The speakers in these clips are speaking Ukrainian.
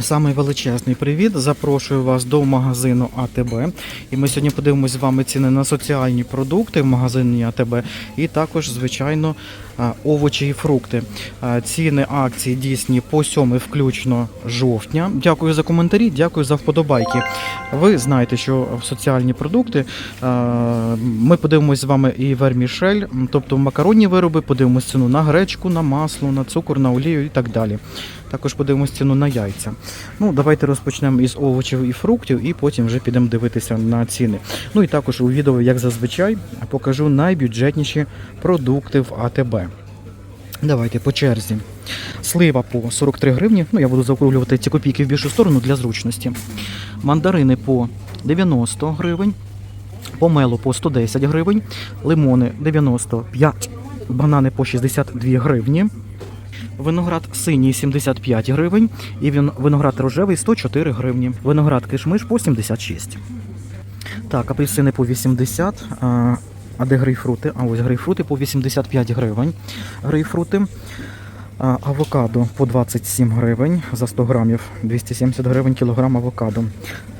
Самий величезний привіт. Запрошую вас до магазину АТБ. І ми сьогодні подивимося з вами ціни на соціальні продукти в магазині АТБ і також, звичайно, овочі і фрукти. Ціни акції дійсні по 7 включно жовтня. Дякую за коментарі, дякую за вподобайки. Ви знаєте, що в соціальні продукти ми подивимося з вами і вермішель, тобто макаронні вироби, подивимося ціну на гречку, на масло, на цукор, на олію і так далі. Також подивимось ціну на яйця. Ну, давайте розпочнемо із овочів і фруктів, і потім вже підемо дивитися на ціни. Ну і також у відео, як зазвичай, покажу найбюджетніші продукти в АТБ. Давайте по черзі. Слива по 43 гривні. Ну, я буду заокруглювати ці копійки в більшу сторону для зручності. Мандарини по 90 гривень. Помело по 110 гривень, лимони 95, банани по 62 гривні. Виноград синій 75 гривень і виноград рожевий 104 гривні. Виноград кишмиш по 76. Так, апельсини по 80. А, а де грейпфрути? А ось грейпфрути по 85 гривень. Грейпфрути. Авокадо по 27 гривень за 100 грамів, 270 гривень кілограм авокадо.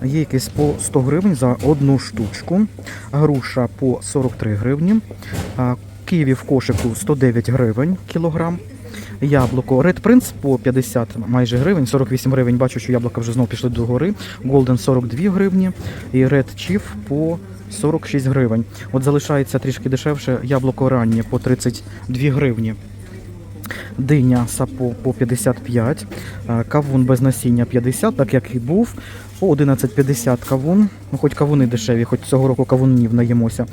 Є якийсь по 100 гривень за одну штучку. Груша по 43 гривні. Ківі в кошику 109 гривень кілограм. Яблуко Red Prince по 50 майже гривень, 48 гривень. Бачу, що яблука вже знову пішли до гори. Golden 42 гривні і Red Chief по 46 гривень. От залишається трішки дешевше яблуко раннє по 32 гривні. Диня сапо по 55, е, кавун без насіння 50, так як і був. По 11,50 кавун. Ну, хоч кавуни дешеві, хоч цього року кавунів наїмося.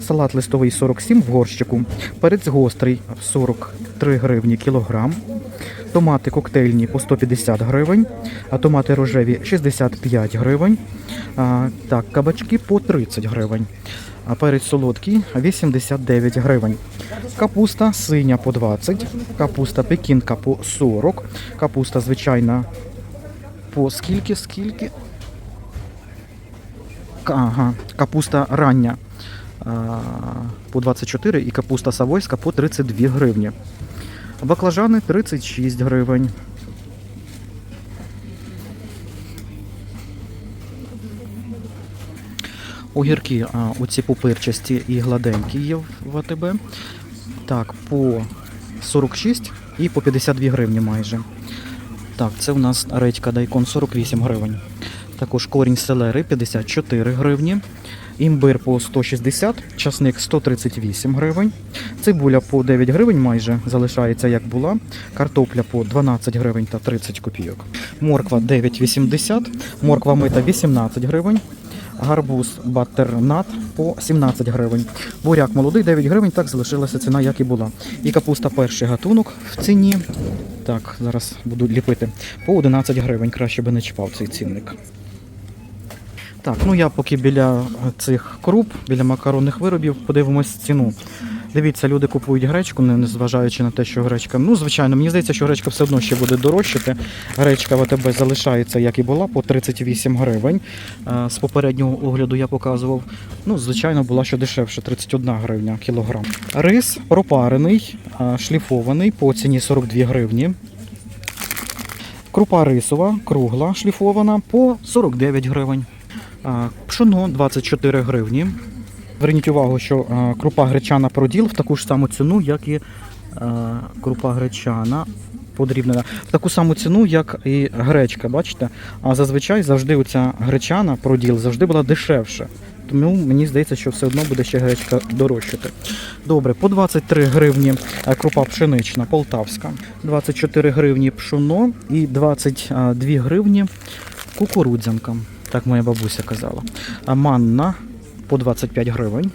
Салат листовий 47 в горщику. Перець гострий 43 гривні кілограм. Томати коктейльні по 150 гривень, а томати рожеві 65 гривень. А, так, кабачки по 30 гривень. А перець солодкий 89 гривень. Капуста синя по 20, капуста пекінка по 40, капуста звичайна по скільки, скільки? Ага, капуста рання по 24 і капуста савойська по 32 гривні. Баклажани 36 гривень. Огірки, а, оці пупирчасті і гладенькі є в АТБ. Так, по 46 і по 52 гривні майже. Так, це у нас редька дайкон 48 гривень. Також корінь селери 54 гривні. Імбир по 160, часник 138 гривень. Цибуля по 9 гривень майже залишається як була. Картопля по 12 гривень та 30 копійок. Морква 9,80, морква мита 18 гривень. Гарбуз батернат по 17 гривень. Буряк молодий 9 гривень, так залишилася ціна, як і була. І капуста перший гатунок в ціні. Так, зараз буду ліпити. По 11 гривень. Краще би не чіпав цей цінник. Так, ну я поки біля цих круп, біля макаронних виробів, подивимось ціну. Дивіться, люди купують гречку, не незважаючи на те, що гречка. Ну, звичайно, мені здається, що гречка все одно ще буде дорожчати. Гречка в АТБ залишається, як і була, по 38 гривень. Е, З попереднього огляду я показував. Ну, звичайно, була ще дешевше, 31 гривня кілограм. Рис пропарений, е, шліфований по ціні 42 гривні. Крупа рисова, кругла, шліфована по 49 гривень. Пшоно 24 гривні. Зверніть увагу, що крупа гречана проділ в таку ж саму ціну, як і крупа гречана подрібнена. В таку саму ціну, як і гречка, бачите? А зазвичай завжди оця гречана проділ завжди була дешевша. Тому мені здається, що все одно буде ще гречка дорожчати. Добре, по 23 гривні крупа пшенична, полтавська, 24 гривні пшоно і 22 гривні кукурудзянка. Так моя бабуся казала. Манна по 25 гривень.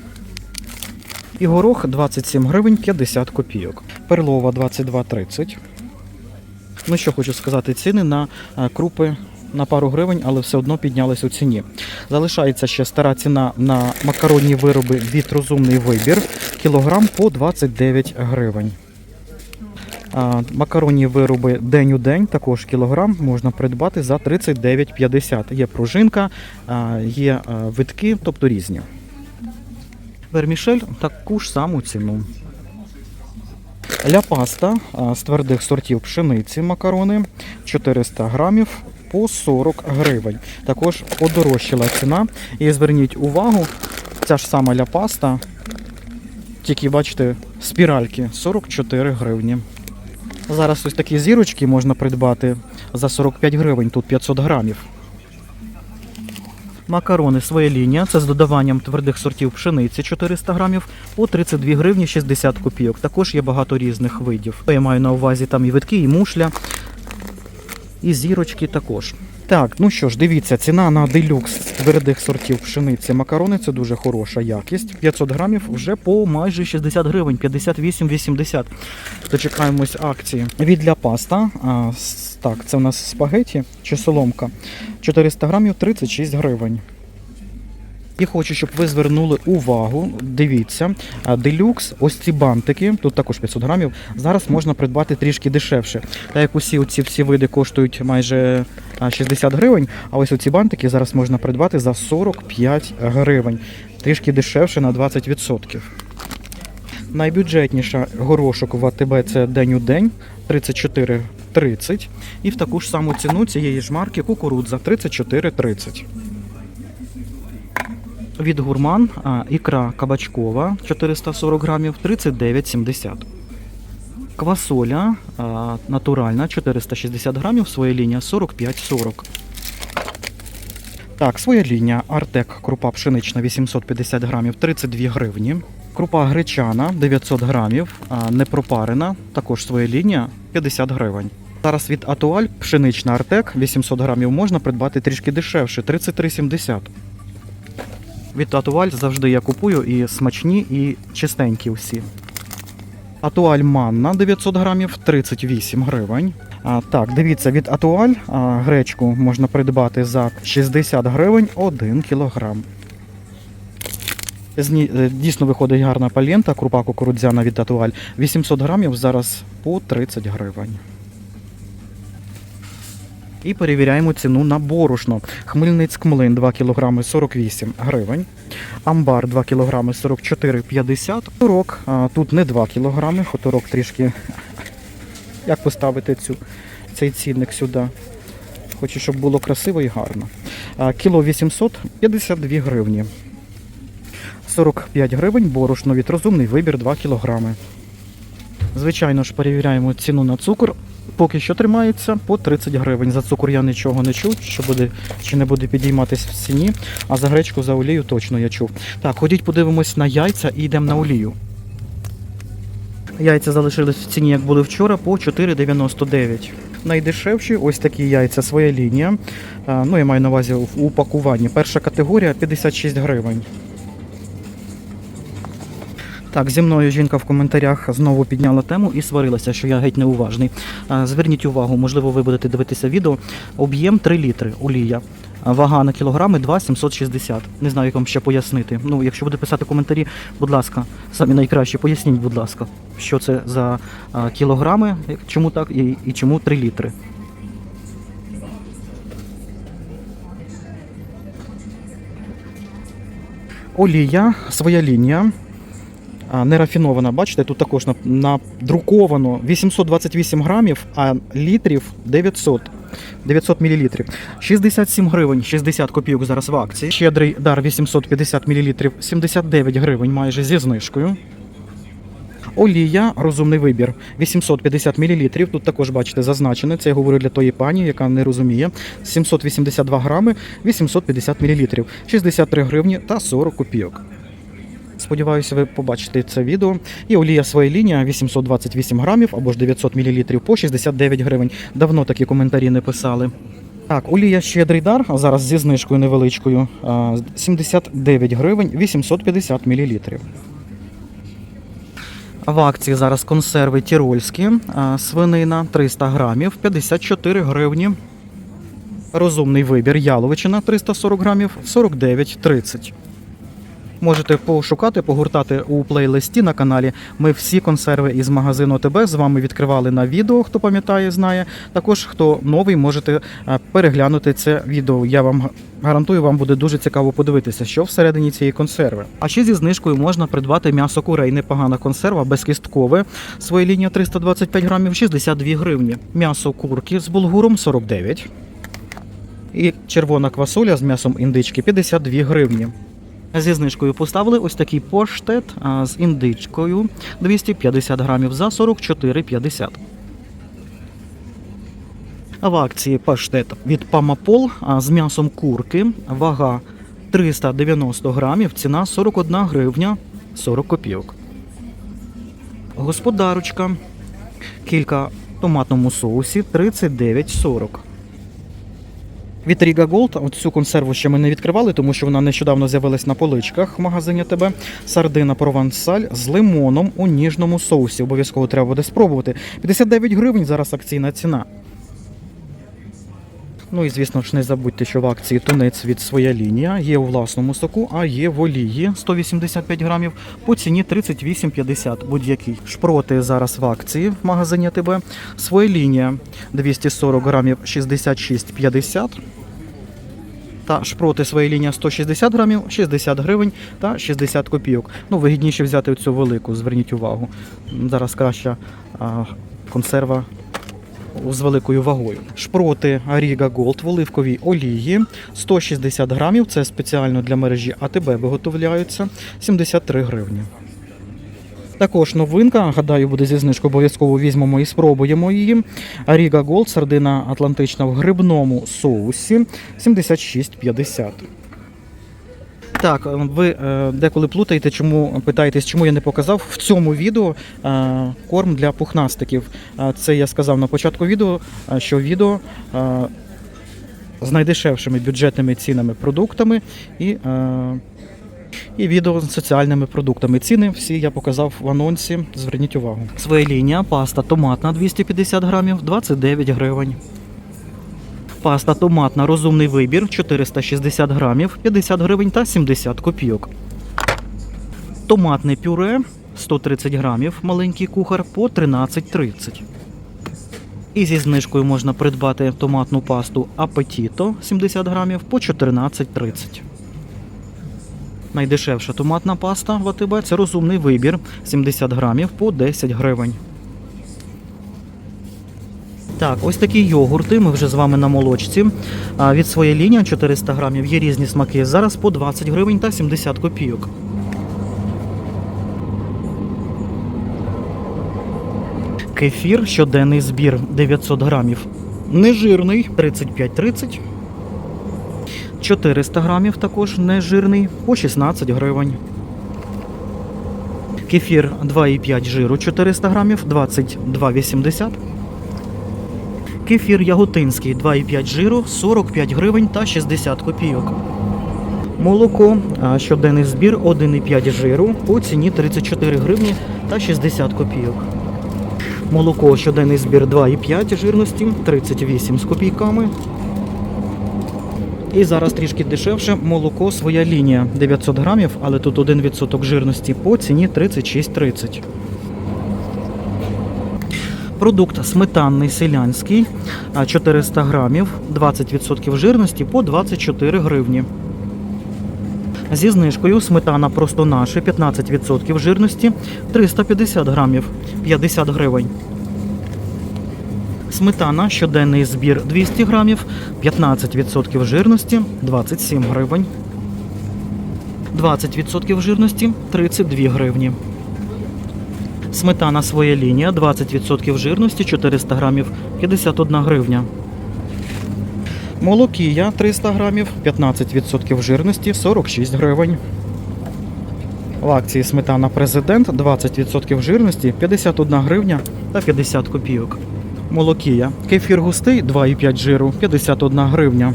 І горох 27 гривень 50 копійок. Перлова 22,30. Ну що хочу сказати, ціни на е, крупи на пару гривень, але все одно піднялись у ціні. Залишається ще стара ціна на макаронні вироби від розумний вибір. Кілограм по 29 гривень. Макаронні вироби день у день, також кілограм, можна придбати за 39,50. Є пружинка, є витки, тобто різні. Вермішель таку ж саму ціну. Ля паста з твердих сортів пшениці макарони 400 грамів по 40 гривень. Також подорожчала ціна. І зверніть увагу, ця ж сама ляпаста, тільки бачите, спіральки 44 гривні. Зараз ось такі зірочки можна придбати за 45 гривень, тут 500 грамів. Макарони своя лінія, це з додаванням твердих сортів пшениці 400 грамів по 32 гривні 60 копійок. Також є багато різних видів. Я маю на увазі там і витки, і мушля, і зірочки також. Так, ну що ж, дивіться, ціна на делюкс твердих сортів пшениці макарони це дуже хороша якість. 500 грамів вже по майже 60 гривень, 58,80. Дочекаємось акції. Від для паста. А, так, це у нас спагеті чи соломка. 400 грамів 36 гривень. І хочу, щоб ви звернули увагу. Дивіться, делюкс, ось ці бантики, тут також 500 грамів. Зараз можна придбати трішки дешевше. Так як усі ці всі види коштують майже 60 гривень, а ось оці бантики зараз можна придбати за 45 гривень. Трішки дешевше на 20%. Найбюджетніша горошок в АТБ це день у день 34,30. І в таку ж саму ціну цієї ж марки кукурудза 34,30. Від гурман ікра кабачкова 440 грамів 39,70. Квасоля натуральна 460 грамів, своя лінія 45,40. Так, своя лінія Артек крупа пшенична 850 грамів 32 гривні. Крупа гречана 900 грамів, а, не пропарена, також своя лінія 50 гривень. Зараз від Атуаль пшенична Артек 800 грамів можна придбати трішки дешевше 33,70. Від Атуаль завжди я купую і смачні, і чистенькі всі. Атуаль манна 900 грамів 38 гривень. А, так, дивіться, від Атуаль а, гречку можна придбати за 60 гривень 1 кілограм. Е, Дійсно виходить гарна палента, крупа кукурудзяна від Атуаль. 800 грамів зараз по 30 гривень. І перевіряємо ціну на борошно. Хмельницьк млин 2 кг 48 гривень. Амбар 2 кг 44,50. Турок тут не 2 кг, хуторок трішки. Як поставити цю, цей цінник сюди? Хочу, щоб було красиво і гарно. Кіло 852 гривні. 45 гривень борошно від розумний вибір 2 кг. Звичайно ж, перевіряємо ціну на цукор. Поки що тримається по 30 гривень. За цукор я нічого не чув, що буде чи не буде підійматись в ціні. А за гречку за олію точно я чув. Так, ходіть, подивимось на яйця і йдемо на олію. Яйця залишились в ціні, як були вчора, по 4,99. Найдешевші ось такі яйця, своя лінія. Ну, я маю на увазі в упакуванні. Перша категорія 56 гривень. Так, зі мною жінка в коментарях знову підняла тему і сварилася, що я геть неуважний. Зверніть увагу, можливо, ви будете дивитися відео. Об'єм 3 літри олія. Вага на кілограми 2,760. Не знаю, як вам ще пояснити. Ну, якщо буде писати коментарі, будь ласка, самі найкраще поясніть, будь ласка, що це за кілограми, чому так і, і чому 3 літри. Олія, своя лінія. А, нерафінована, бачите, тут також надруковано 828 грамів, а літрів 900. 900 мл. 67 гривень, 60 копійок зараз в акції. Щедрий дар 850 мл, 79 гривень майже зі знижкою. Олія, розумний вибір, 850 мл. Тут також бачите зазначене. Це я говорю для тої пані, яка не розуміє. 782 грами, 850 мл, 63 гривні та 40 копійок. Сподіваюся, ви побачите це відео. І олія своя лінія 828 грамів або ж 900 мл по 69 гривень. Давно такі коментарі не писали. Так, олія щедрий дар, зараз зі знижкою невеличкою. 79 гривень 850 мл. В акції зараз консерви тірольські, свинина 300 грамів, 54 гривні. Розумний вибір яловичина 340 грамів, 49,30. Можете пошукати, погуртати у плейлисті на каналі. Ми всі консерви із магазину ТБ з вами відкривали на відео, хто пам'ятає, знає. Також хто новий, можете е, переглянути це відео. Я вам гарантую, вам буде дуже цікаво подивитися, що всередині цієї консерви. А ще зі знижкою можна придбати м'ясо курей. Непогана консерва, безкісткове. Своя лінія 325 грамів, 62 гривні. М'ясо курки з булгуром 49. І червона квасоля з м'ясом індички 52 гривні. Зі знижкою поставили ось такий поштет з індичкою 250 грамів за 44,50. А В акції паштет від Памапол з м'ясом курки. Вага 390 грамів, ціна 41 гривня 40 копійок. Господарочка. Кілька в томатному соусі 39,40. Від Riga Gold, от цю консерву ще ми не відкривали, тому що вона нещодавно з'явилась на поличках в магазині ТБ. Сардина провансаль з лимоном у ніжному соусі. Обов'язково треба буде спробувати. 59 гривень зараз акційна ціна. Ну і звісно ж, не забудьте, що в акції тунець від своя лінія є у власному соку, а є в олії 185 грамів по ціні 38,50 будь-який. Шпроти зараз в акції в магазині ТБ. Своя лінія 240 грамів 66,50. Та шпроти своя лінія 160 грамів, 60 гривень та 60 копійок. Ну, вигідніше взяти цю велику, зверніть увагу. Зараз краща а, консерва з великою вагою. Шпроти Ariga Gold в оливковій олії 160 грамів. Це спеціально для мережі АТБ виготовляються 73 гривні. Також новинка, гадаю, буде зі знижкою, обов'язково візьмемо і спробуємо її. Ariga Gold, сардина Атлантична в грибному соусі 76,50. Так, ви е, деколи плутаєте, чому питаєтесь, чому я не показав в цьому відео е, корм для пухнастиків. Е, це я сказав на початку відео, е, що відео е, з найдешевшими бюджетними цінами продуктами і, е, і відео з соціальними продуктами. Ціни всі я показав в анонсі. Зверніть увагу. Своя лінія, паста томатна 250 грамів, 29 гривень. Паста томатна розумний вибір 460 грамів, 50 гривень та 70 копійок. Томатне пюре 130 грамів, маленький кухар по 13,30. І зі знижкою можна придбати томатну пасту Апетіто 70 грамів по 14,30. Найдешевша томатна паста в АТБ це розумний вибір 70 грамів по 10 гривень. Так, ось такі йогурти. Ми вже з вами на молочці. Від своєї лінії 400 грамів є різні смаки. Зараз по 20 гривень та 70 копійок. Кефір, щоденний збір 900 грамів. Нежирний 35,30. 400 грамів також нежирний по 16 гривень. Кефір 2,5 жиру 400 грамів 22,80. Кефір яготинський 2,5 жиру 45 гривень та 60 копійок. Молоко, щоденний збір 1,5 жиру по ціні 34 гривні та 60 копійок. Молоко, щоденний збір 2,5 жирності 38 з копійками. І зараз трішки дешевше молоко своя лінія 900 грамів, але тут 1% жирності по ціні 36,30. Продукт сметанний селянський 400 грамів, 20% жирності по 24 гривні. Зі знижкою сметана просто наше 15% жирності 350 грамів 50 гривень. Сметана щоденний збір 200 грамів, 15% жирності 27 гривень. 20% жирності 32 гривні. Сметана своя лінія 20% жирності 400 грамів 51 гривня. Молокія 300 грамів 15% жирності 46 гривень. В акції сметана президент 20% жирності 51 гривня та 50 копійок. Молокія. Кефір густий 2,5 жиру 51 гривня.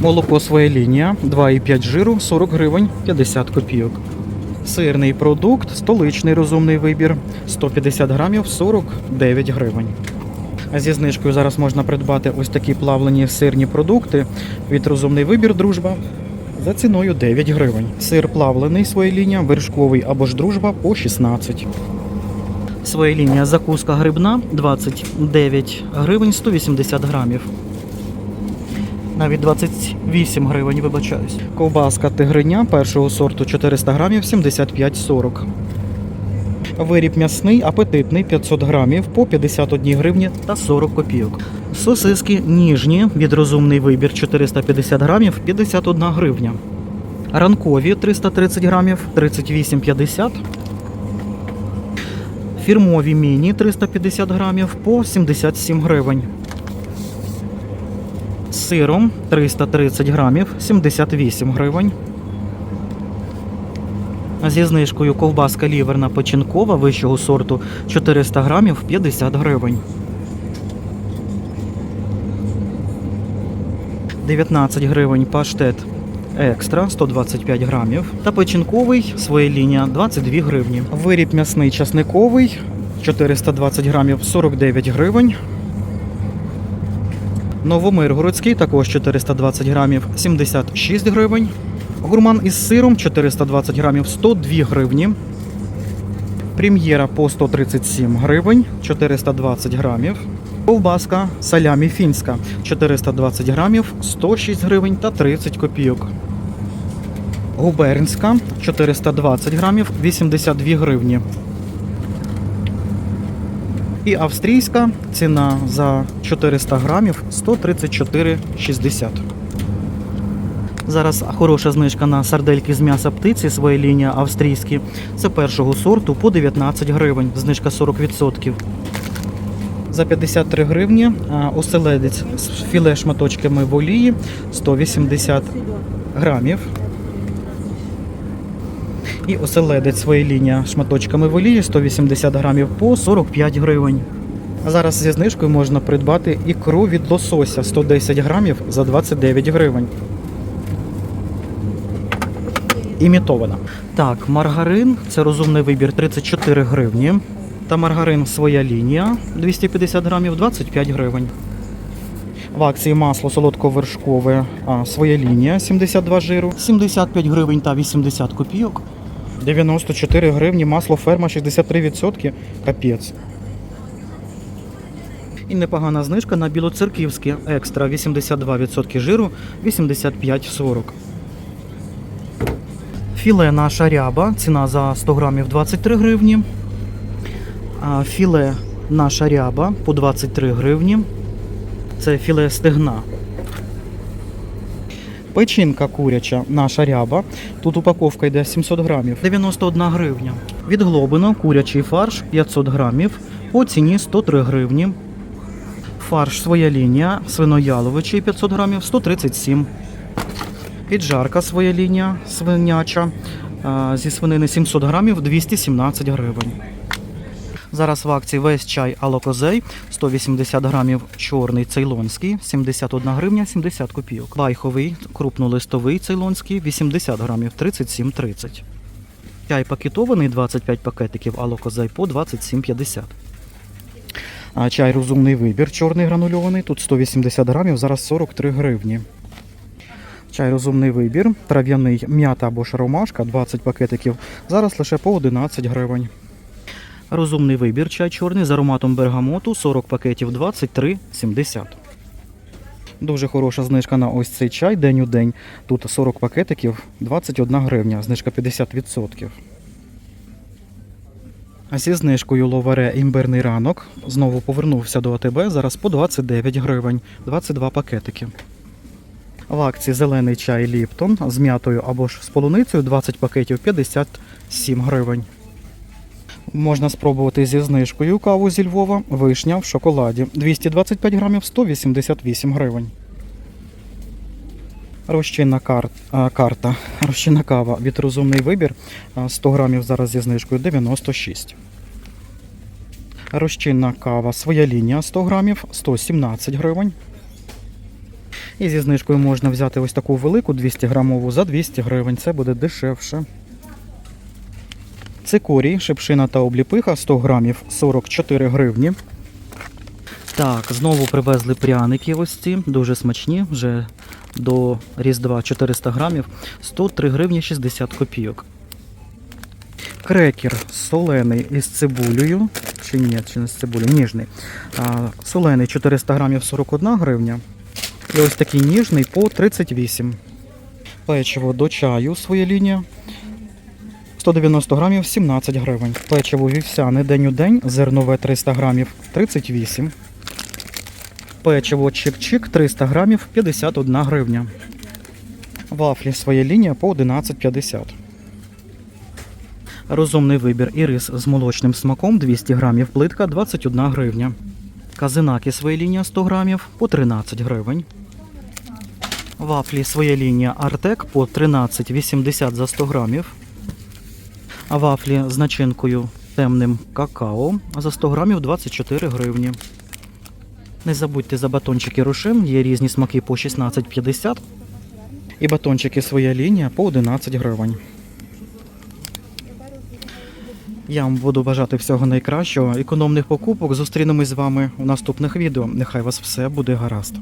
Молоко своя лінія 2,5 жиру 40 гривень 50 копійок. Сирний продукт, столичний розумний вибір 150 грамів 49 гривень. Зі знижкою зараз можна придбати ось такі плавлені сирні продукти від розумний вибір дружба за ціною 9 гривень. Сир плавлений своя лінія, вершковий або ж дружба по 16. Своя лінія закуска грибна 29 гривень 180 грамів. Навіть 28 гривень, вибачаюсь. Ковбаска тигриня першого сорту 400 грамів 75,40. Виріб м'ясний, апетитний 500 грамів по 51 гривні та 40 копійок. Сосиски ніжні від розумний вибір 450 грамів 51 гривня. Ранкові 330 грамів 38,50. Фірмові міні 350 грамів по 77 гривень. Сиром 330 грамів 78 гривень. Зі знижкою ковбаска ліверна печінкова вищого сорту 400 грамів 50 гривень. 19 гривень паштет екстра 125 грамів. Та печінковий своя лінія 22 гривні. Виріб м'ясний часниковий 420 грамів 49 гривень. Новомиргородський також 420 грамів 76 гривень. Гурман із сиром 420 грамів 102 гривні. Прем'єра по 137 гривень 420 грамів. Ковбаска салямі фінська 420 грамів 106 гривень та 30 копійок. Губернська 420 грамів 82 гривні. І австрійська ціна за 400 грамів 134,60. Зараз хороша знижка на сардельки з м'яса птиці, своя лінія австрійські. Це першого сорту по 19 гривень, знижка 40%. За 53 гривні оселедець з філе шматочками в олії 180 грамів. І оселедець своя лінія шматочками в олії 180 грамів по 45 гривень. А зараз зі знижкою можна придбати ікру від лосося 110 грамів за 29 гривень. Імітована. Так, маргарин це розумний вибір 34 гривні. Та маргарин своя лінія 250 грамів 25 гривень. В акції масло солодковершкове а, своя лінія 72 жиру, 75 гривень та 80 копійок. 94 гривні масло ферма 63%. Капець. І непогана знижка на білоцерківське екстра 82% жиру 85,40. Філе наша ряба, ціна за 100 грамів 23 гривні. Філе наша ряба по 23 гривні. Це філе стегна. Печінка куряча, наша ряба. Тут упаковка йде 700 грамів. 91 гривня. Від Глобино курячий фарш 500 грамів по ціні 103 гривні. Фарш своя лінія, свинояловичий 500 грамів 137. Піджарка своя лінія, свиняча. Зі свинини 700 грамів 217 гривень. Зараз в акції весь чай алокозей 180 грамів чорний цейлонський 71 гривня 70 копійок. Байховий крупнолистовий цейлонський 80 грамів 37,30. Чай пакетований 25 пакетиків алокозей по 27,50. А чай розумний вибір чорний гранульований. Тут 180 грамів, зараз 43 гривні. Чай розумний вибір, трав'яний м'ята або ж ромашка 20 пакетиків. Зараз лише по 11 гривень. Розумний вибір чай чорний з ароматом бергамоту 40 пакетів 23,70. Дуже хороша знижка на ось цей чай день у день. Тут 40 пакетиків 21 гривня, знижка 50%. А зі знижкою ловаре імбирний ранок знову повернувся до АТБ зараз по 29 гривень, 22 пакетики. В акції зелений чай Ліптон з м'ятою або ж з полуницею 20 пакетів 57 гривень. Можна спробувати зі знижкою каву зі Львова, вишня в шоколаді 225 грамів 188 гривень. Розчинна кар... а, карта, розчинна кава від розумний вибір 100 грамів зараз зі знижкою 96. Розчинна кава своя лінія 100 грамів 117 гривень. І зі знижкою можна взяти ось таку велику 200 грамову за 200 гривень. Це буде дешевше. Цикорій, шипшина та обліпиха 100 грамів 44 гривні. Так, знову привезли пряники ось ці, дуже смачні, вже до Різдва 400 грамів, 103 гривні 60 копійок. Крекер солений із цибулею, чи ні, чи не з цибулею, ніжний. А, солений 400 грамів 41 гривня. І ось такий ніжний по 38. Печиво до чаю своя лінія. 190 грамів 17 гривень. Печиво вівсяне день у день, зернове 300 грамів 38. Печиво чик-чик 300 грамів 51 гривня. Вафлі своя лінія по 11,50. Розумний вибір і рис з молочним смаком 200 грамів плитка 21 гривня. Казинаки своя лінія 100 грамів по 13 гривень. Вафлі своя лінія Артек по 13,80 за 100 грамів. А вафлі з начинкою темним какао за 100 грамів 24 гривні. Не забудьте за батончики рушин, є різні смаки по 16,50. І батончики своя лінія по 11 гривень. Я вам буду бажати всього найкращого, економних покупок. Зустрінемось з вами у наступних відео. Нехай вас все буде гаразд.